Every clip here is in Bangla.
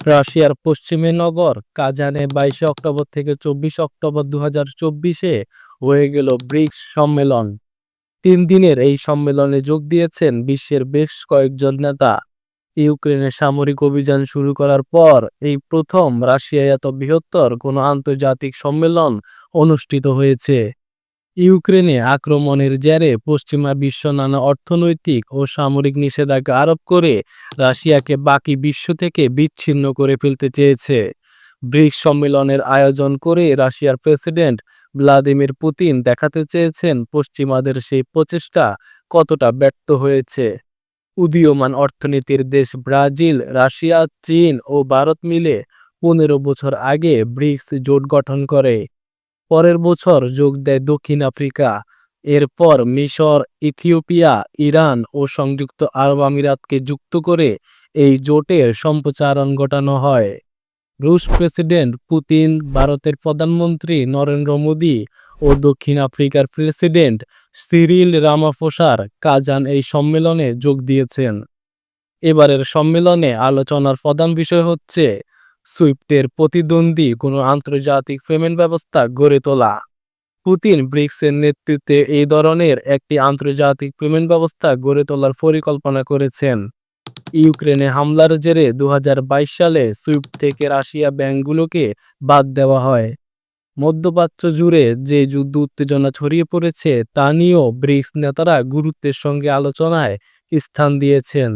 রাশিয়ার পশ্চিমে নগর, কাজানে বাইশে অক্টোবর থেকে চব্বিশ অক্টোবর দু হাজার চব্বিশে হয়ে গেল ব্রিক্স সম্মেলন। তিন দিনের এই সম্মেলনে যোগ দিয়েছেন বিশ্বের বেশ কয়েকজন নেতা। ইউক্রেনের সামরিক অভিযান শুরু করার পর এই প্রথম রাশিয়ায় এত বৃহত্তর কোনো আন্তর্জাতিক সম্মেলন অনুষ্ঠিত হয়েছে। ইউক্রেনে আক্রমণের জেরে পশ্চিমা বিশ্ব নানা অর্থনৈতিক ও সামরিক নিষেধাজ্ঞা আরোপ করে রাশিয়াকে বাকি বিশ্ব থেকে বিচ্ছিন্ন করে ফেলতে চেয়েছে। ব্রিক্স সম্মেলনের আয়োজন করে রাশিয়ার প্রেসিডেন্ট ভ্লাদিমির পুতিন দেখাতে চেয়েছেন পশ্চিমাদের সেই প্রচেষ্টা কতটা ব্যর্থ হয়েছে। উদীয়মান অর্থনীতির দেশ ব্রাজিল, রাশিয়া, চীন ও ভারত মিলে পনেরো বছর আগে ব্রিক্স জোট গঠন করে। পরের বছর যোগ দেয় দক্ষিণ আফ্রিকা। এরপর মিশর, ইথিওপিয়া, ইরান ও সংযুক্ত আরব আমিরাতকে যুক্ত করে এই জোটের সম্প্রচারণ ঘটানো হয়। রুশ প্রেসিডেন্ট পুতিন, ভারতের প্রধানমন্ত্রী নরেন্দ্র মোদী ও দক্ষিণ আফ্রিকার প্রেসিডেন্ট সিরিল রামাফোসার কাজান এই সম্মেলনে যোগ দিয়েছেন। এবারের সম্মেলনে আলোচনার প্রধান বিষয় হচ্ছে সুইফটের প্রতিদ্বন্দ্বী কোনো আন্তর্জাতিক পেমেন্ট ব্যবস্থা গড়ে তোলা। পুতিন ব্রিক্সের নেতৃত্বে এই ধরনের একটি আন্তর্জাতিক পেমেন্ট ব্যবস্থা গড়ে তোলার পরিকল্পনা করেছেন। ইউক্রেনে হামলার জেরে দুহাজার বাইশ সালে সুইফট থেকে রাশিয়া ব্যাংকগুলোকে বাদ দেওয়া হয়। মধ্যপ্রাচ্য জুড়ে যে যুদ্ধ উত্তেজনা ছড়িয়ে পড়েছে, তা নিয়েও ব্রিক্স নেতারা গুরুত্বের সঙ্গে আলোচনায় স্থান দিয়েছেন।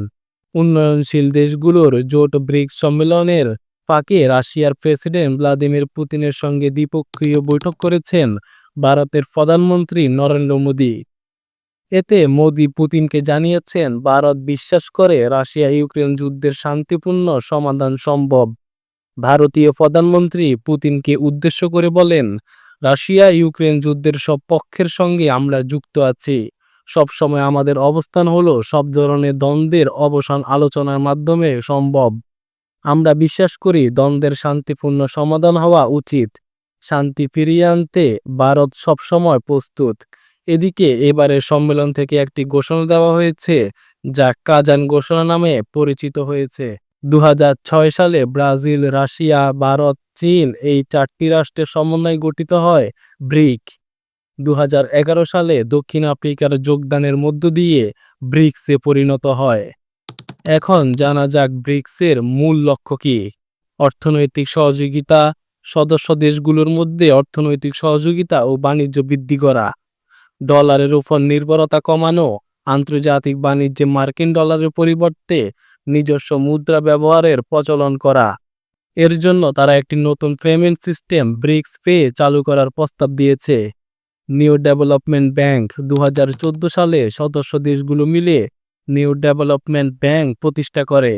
উন্নয়নশীল দেশগুলোর জোট ব্রিক্স সম্মেলনের ফাঁকে রাশিয়ার প্রেসিডেন্ট ভ্লাদিমির পুতিনের সঙ্গে দ্বিপক্ষীয় বৈঠক করেছেন ভারতের প্রধানমন্ত্রী নরেন্দ্র মোদী। এতে মোদী পুতিনকে জানিয়েছেন, ভারত বিশ্বাস করে রাশিয়া ইউক্রেন যুদ্ধের শান্তিপূর্ণ সমাধান সম্ভব। ভারতীয় প্রধানমন্ত্রী পুতিনকে উদ্দেশ্য করে বলেন রাশিয়া ইউক্রেন যুদ্ধের সব পক্ষের সঙ্গে আমরা যুক্ত আছি। সবসময় আমাদের অবস্থান হলো সব ধরনের দ্বন্দ্বের অবসান আলোচনার মাধ্যমে সম্ভব। আমরা বিশ্বাস করি দ্বন্দ্বের শান্তিপূর্ণ সমাধান হওয়া উচিত। শান্তি ফিরিয়ে আনতে ভারত সবসময় প্রস্তুত। এদিকে এবারের সম্মেলন থেকে একটি ঘোষণা দেওয়া হয়েছে, যা কাজান ঘোষণা নামে পরিচিত হয়েছে। দু হাজার ছয় সালে ব্রাজিল, রাশিয়া, ভারত, চীন এই চারটি রাষ্ট্রের সমন্বয়ে গঠিত হয় ব্রিক দু হাজার এগারো সালে দক্ষিণ আফ্রিকার যোগদানের মধ্য দিয়ে ব্রিক্সে পরিণত হয়। এখন জানা যাক ব্রিক্সের মূল লক্ষ্য কী। অর্থনৈতিক সহযোগিতা, সদস্য দেশগুলোর মধ্যে অর্থনৈতিক সহযোগিতা ও বাণিজ্য বৃদ্ধি করা। ডলারের উপর নির্ভরতা কমানো, আন্তর্জাতিক বাণিজ্যে মার্কিন ডলারের পরিবর্তে নিজস্ব মুদ্রা ব্যবহারের প্রচলন করা। এর জন্য তারা একটি নতুন পেমেন্ট সিস্টেম ব্রিক্স পে চালু করার প্রস্তাব দিয়েছে। নিউ ডেভেলপমেন্ট ব্যাংক দু হাজার চোদ্দ সালে সদস্য দেশগুলো মিলে নিউ ডেভেলপমেন্ট ব্যাংক প্রতিষ্ঠা করে।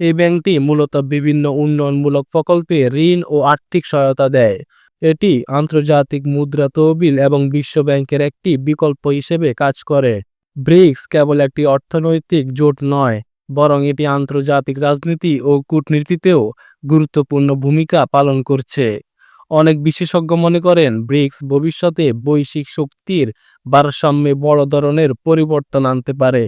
এই ব্যাংকটি মূলত বিভিন্ন উন্নয়নমূলক প্রকল্পে ঋণ ও আর্থিক সহায়তা দেয়। এটি আন্তর্জাতিক মুদ্রা তহবিল এবং বিশ্ব ব্যাংকের একটি বিকল্প হিসেবে কাজ করে। ব্রিক্স কেবল একটি অর্থনৈতিক জোট নয়, বরং এটি আন্তর্জাতিক রাজনীতি ও কূটনীতিতেও গুরুত্বপূর্ণ ভূমিকা পালন করছে। অনেক বিশেষজ্ঞ মনে করেন, ব্রিক্স ভবিষ্যতে বৈশ্বিক শক্তির ভারসাম্যে বড় ধরনের পরিবর্তন আনতে পারে।